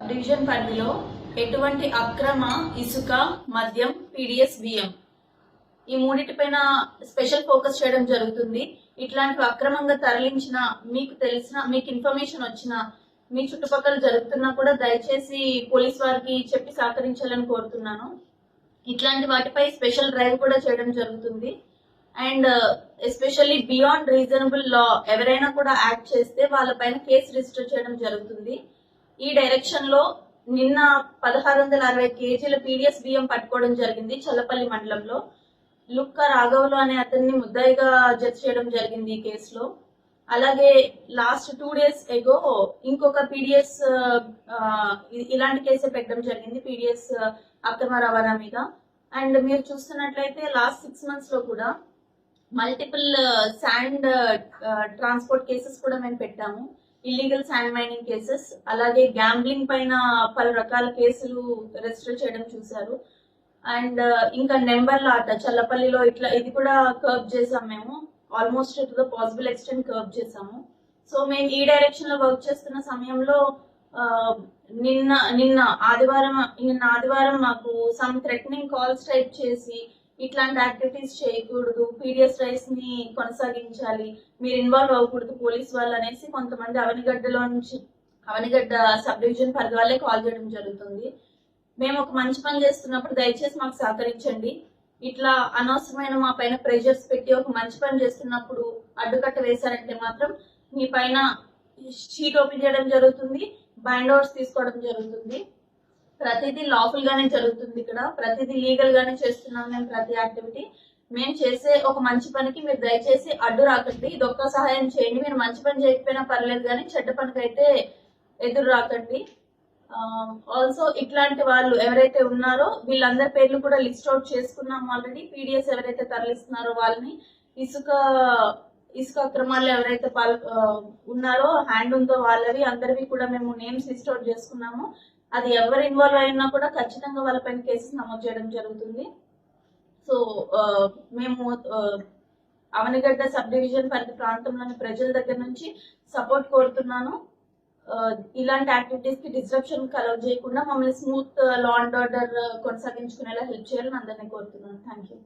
Division పరిధిలో ఎటువంటి అక్రమ ఇసుక మద్యం పీడిఎస్ బియ్యం ఈ మూడింటిపైన స్పెషల్ ఫోకస్ చేయడం జరుగుతుంది. ఇట్లాంటివి అక్రమంగా తరలించిన మీకు తెలిసిన మీకు ఇన్ఫర్మేషన్ వచ్చిన మీ చుట్టుపక్కల జరుగుతున్నా కూడా దయచేసి పోలీస్ వారికి చెప్పి సహకరించాలని కోరుతున్నాను. ఇట్లాంటి వాటిపై స్పెషల్ డ్రైవ్ కూడా చేయడం జరుగుతుంది. అండ్ ఎస్పెషల్లీ బియాండ్ రీజనబుల్ లా ఎవరైనా కూడా యాక్ట్ చేస్తే వాళ్ళపైన కేసు రిజిస్టర్ చేయడం జరుగుతుంది. ఈ డైరెక్షన్లో నిన్న పదహారు వందల అరవై కేజీల పీడిఎస్ బియ్యం పట్టుకోవడం జరిగింది చల్లపల్లి మండలంలో. లుక్క రాఘవులు అనే అతన్ని ముద్దాయిగా జడ్జ్ చేయడం జరిగింది ఈ కేసులో. అలాగే లాస్ట్ టూ డేస్ ఎగో ఇంకొక పీడిఎస్ ఇలాంటి కేసే పెట్టడం జరిగింది పీడిఎస్ అక్రమ రవాణా మీద. అండ్ మీరు చూస్తున్నట్లయితే లాస్ట్ సిక్స్ మంత్స్లో కూడా మల్టిపుల్ శాండ్ ట్రాన్స్పోర్ట్ కేసెస్ కూడా మేము పెట్టాము. ఇల్లీగల్ శాండ్ మైనింగ్ కేసెస్ అలాగే గ్యాంబ్లింగ్ పైన పలు రకాల కేసులు రిజిస్టర్ చేయడం చూశారు. అండ్ uh, ఇంకా నెంబర్ల ఆట చల్లపల్లిలో ఇట్లా ఇది కూడా కర్వ్ చేసాం మేము. Almost to the possible extent curb చేసాము. సో మేము ఈ డైరెక్షన్లో వర్క్ చేస్తున్న సమయంలో uh, నిన్న నిన్న ఆదివారం నిన్న ఆదివారం మాకు సమ్ థ్రెటనింగ్ కాల్స్ టైప్ చేసి ఇట్లాంటి యాక్టివిటీస్ చేయకూడదు. పీడిఎస్ రైస్ని కొనసాగించాలి. మీరు ఇన్వాల్వ్ అవ్వకూడదు పోలీస్ వాళ్ళు అనేసి కొంతమంది అవనిగడ్డలో నుంచి అవనిగడ్డ సబ్ డివిజన్ పరిధి వాళ్ళే కాల్ చేయడం జరుగుతుంది. మేము ఒక మంచి పని చేస్తున్నప్పుడు దయచేసి మాకు సహకరించండి. ఇట్లా అనవసరమైన మా పైన ప్రెషర్స్ పెట్టి ఒక మంచి పని చేస్తున్నప్పుడు అడ్డుకట్ట వేశారంటే మాత్రం మీ పైన షీట్ ఓపెన్ చేయడం జరుగుతుంది. బైండ్ ఓవర్స్ తీసుకోవడం జరుగుతుంది. ప్రతిదీ లాఫుల్ గానే జరుగుతుంది ఇక్కడ. ప్రతిదీ లీగల్ గానే చేస్తున్నాం మేము ప్రతి యాక్టివిటీ మేము చేసే ఒక మంచి పనికి మీరు దయచేసి అడ్డు రాకండి. ఇది ఒక్క సహాయం చేయండి. మీరు మంచి పని చేయకపోయినా పర్లేదు కానీ చెడ్డ పనికి అయితే ఎదురు రాకండి. ఆల్సో ఇట్లాంటి వాళ్ళు ఎవరైతే ఉన్నారో వీళ్ళందరి పేర్లు కూడా లిస్ట్ అవుట్ చేసుకున్నాం ఆల్రెడీ పీడిఎస్ ఎవరైతే తరలిస్తున్నారో వాళ్ళని ఇసుక ఇసుక అక్రమాలు ఎవరైతే పాల్ ఉన్నారో హ్యాండ్ ఉందో వాళ్ళవి అందరివి కూడా మేము నేమ్స్ లిస్ట్ అవుట్ చేసుకున్నాము. అది ఎవరు ఇన్వాల్వ్ అయినా కూడా ఖచ్చితంగా వాళ్ళపైన కేసెస్ నమోదు చేయడం జరుగుతుంది. సో మేము అవనిగడ్డ సబ్ డివిజన్ పరిధి ప్రాంతంలోని ప్రజల దగ్గర నుంచి సపోర్ట్ కోరుతున్నాను. ఇలాంటి యాక్టివిటీస్కి డిస్ట్రప్షన్ కలవ చేయకుండా మమ్మల్ని స్మూత్ లా అండ్ ఆర్డర్ కొనసాగించుకునేలా హెల్ప్ చేయాలని అందరినీ కోరుతున్నాను. Thank you